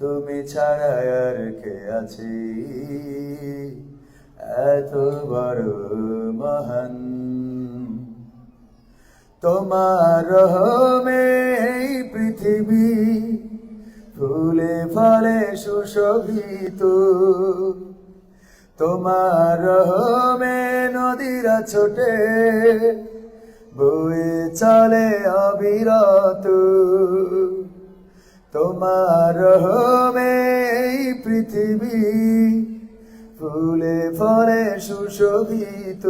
তুমি ছাড়া আর কে আছে? এত বড় মহান। তোমার রহমে পৃথিবী ফুলে ফলে সুশোভিত। তোমার রহমে নদীরা ছোটে বয়ে চলে অবিরত। তোমার রহমে পৃথিবী ফুলে ফলে সুশোভিত।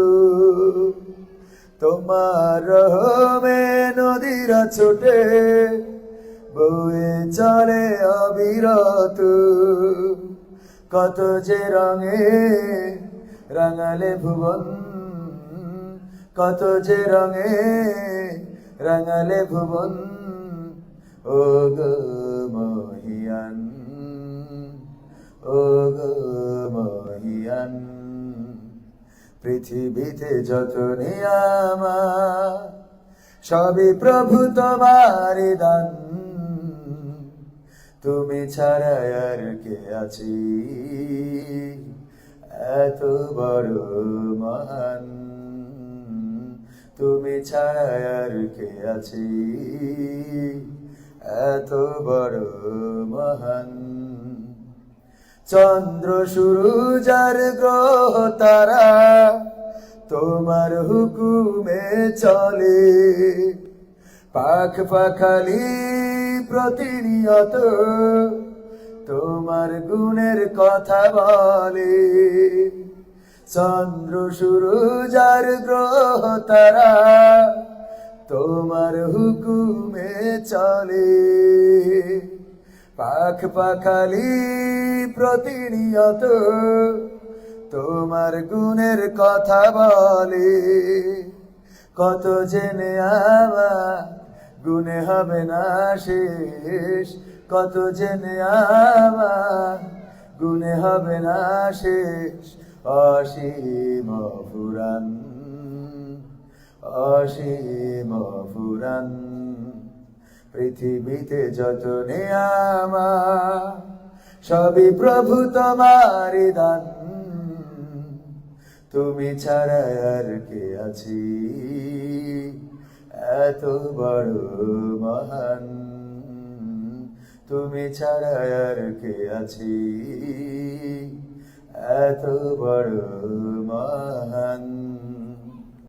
তোমার রহমে নদীরা ছোটে বয়ে চলে অবিরত। কত যে রঙে রাঙালে ভুবন, কত যে রঙে রাঙালে ভুবন। ও গো মহিয়ান ও গো মহিয়ান পৃথিবীতে যত নিয়ামা সবই প্রভু তোমার দান তুমি ছাড়া আর কে আছি এত বড় মহান তুমি ছাড়া আর কে আছি এত বড় মহান। চন্দ্র শুরু, যার গ্রহ তারা, তোমার হুকুমে চলে। পাখ পাখালি প্রতিনিয়ত তোমার গুণের কথা বলে। চন্দ্র শুরু, যার গ্রহ তারা তোমার হুকুমে চলে। পাখ পাখালি প্রতিনিয়ত তোমার গুণের কথা বলে। কত জেনে আমার গুণে হবে না শেষ। কত জেনে আমার গুণে হবে না শেষ। অসীম ফুরান অসীম ফুরান পৃথিবীতে যত নেয়ামা সবই প্রভু তোমার দান। তুমি ছাড়া আর কে আছি? এত বড় মহান। তুমি ছাড়া আর কে আছি? এত বড় মহান।